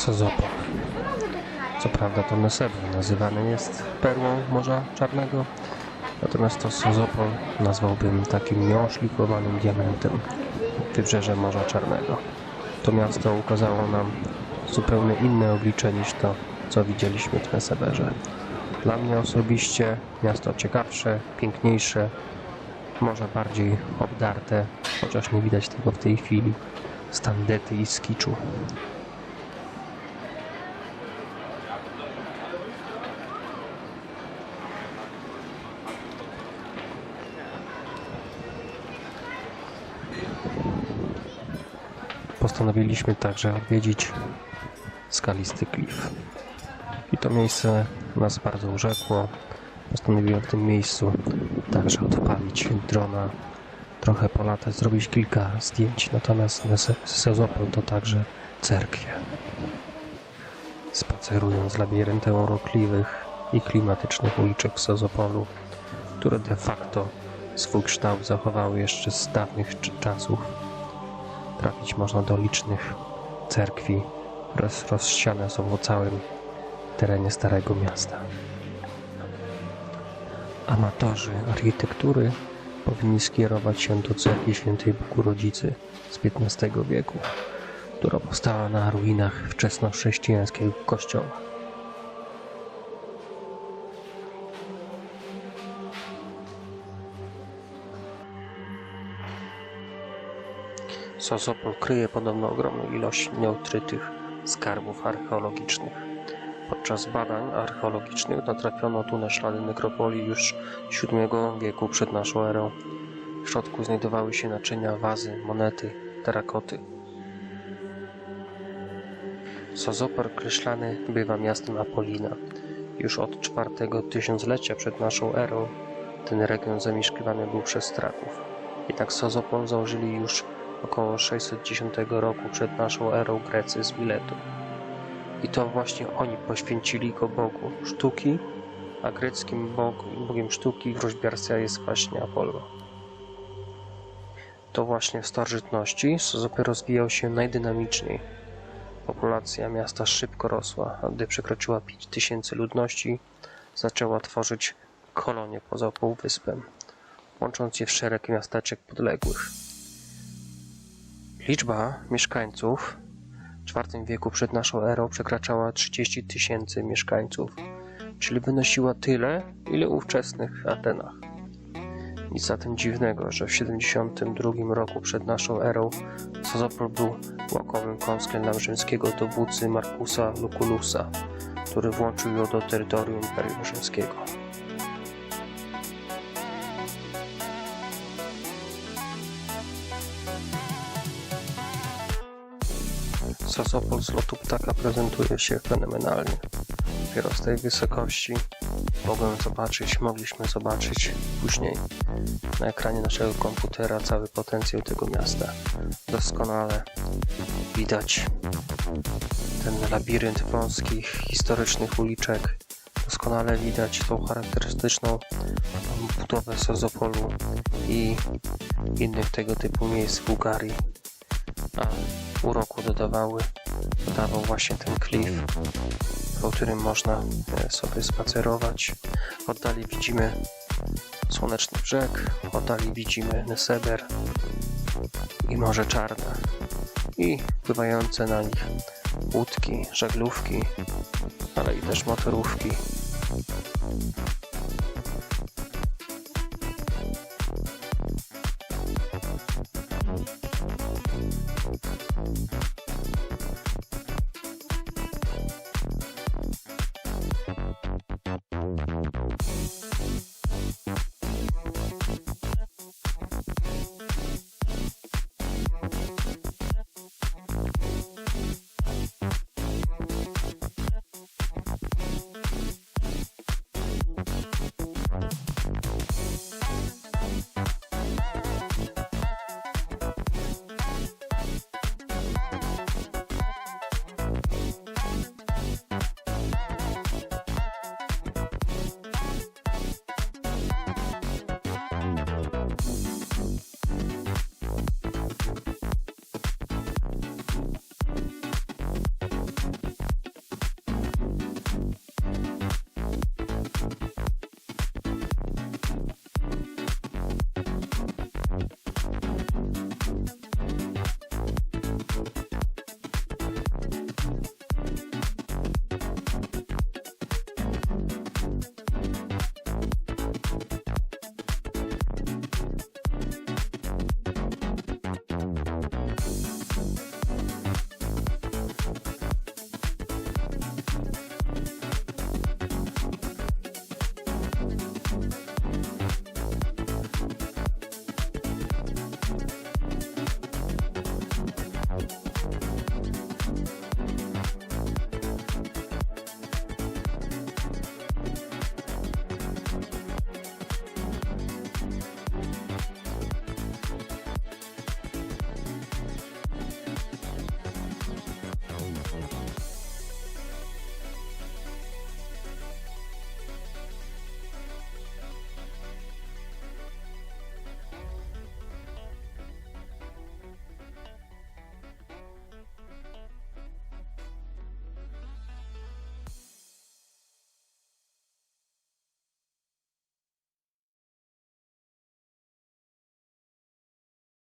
Sozopol. Co prawda to Neseber nazywany jest perłą Morza Czarnego, natomiast to Sozopol nazwałbym takim nieoszlifowanym diamentem wybrzeże Morza Czarnego. To miasto ukazało nam zupełnie inne oblicze niż to, co widzieliśmy w Neseberze. Dla mnie osobiście miasto ciekawsze, piękniejsze, może bardziej obdarte, chociaż nie widać tego w tej chwili, z tandety i z Postanowiliśmy także odwiedzić skalisty klif. I to miejsce nas bardzo urzekło. Postanowiłem w tym miejscu także odpalić drona, trochę polatać, zrobić kilka zdjęć. Natomiast Sezopol to także cerkwie. Spacerując labiryntem urokliwych i klimatycznych uliczek Sozopolu, które de facto swój kształt zachowały jeszcze z dawnych czasów, trafić można do licznych cerkwi, roz, rozsiane są po całym terenie Starego Miasta. Amatorzy architektury powinni skierować się do cerkwi świętej Bogorodzicy z XV wieku, która powstała na ruinach wczesnochrześcijańskiego kościoła. Sosopol kryje podobno ogromną ilość nieodkrytych skarbów archeologicznych. Podczas badań archeologicznych natrafiono tu na ślady nekropolii już VII wieku przed naszą erą. W środku znajdowały się naczynia, wazy, monety, terakoty. Sozopol kreślany bywa miastem Apolina. Już od czwartego tysiąclecia przed naszą erą ten region zamieszkiwany był przez Straków. Jednak Sozopol założyli już około 610 roku przed naszą erą Grecy z Miletu. I to właśnie oni poświęcili go Bogu sztuki, a greckim Bogu, Bogiem sztuki i wróżbiarstwa jest właśnie Apollo. To właśnie w starożytności Sozopy rozwijał się najdynamiczniej. Populacja miasta szybko rosła, a gdy przekroczyła 5000 ludności, zaczęła tworzyć kolonie poza półwyspem, łącząc je w szereg miasteczek podległych. Liczba mieszkańców w IV wieku przed naszą erą przekraczała 30 tysięcy mieszkańców, czyli wynosiła tyle, ile ówczesnych Atenach. Nic zatem dziwnego, że w 72 roku przed naszą erą Sozopol był łakowym kąskiem rzymskiego dowódcy Markusa Luculusa, który włączył ją do terytorium Imperium Rzymskiego. Sosopol z lotu ptaka prezentuje się fenomenalnie. Dopiero z tej wysokości mogłem zobaczyć, mogliśmy zobaczyć później na ekranie naszego komputera cały potencjał tego miasta. Doskonale widać ten labirynt wąskich, historycznych uliczek. Doskonale widać tą charakterystyczną budowę Sozopolu i innych tego typu miejsc w Bułgarii a uroku dodawały, dodawał właśnie ten klif, po którym można e, sobie spacerować. W oddali widzimy słoneczny brzeg, w oddali widzimy Neseber i Morze Czarne i pływające na nich łódki, żaglówki, ale i też motorówki.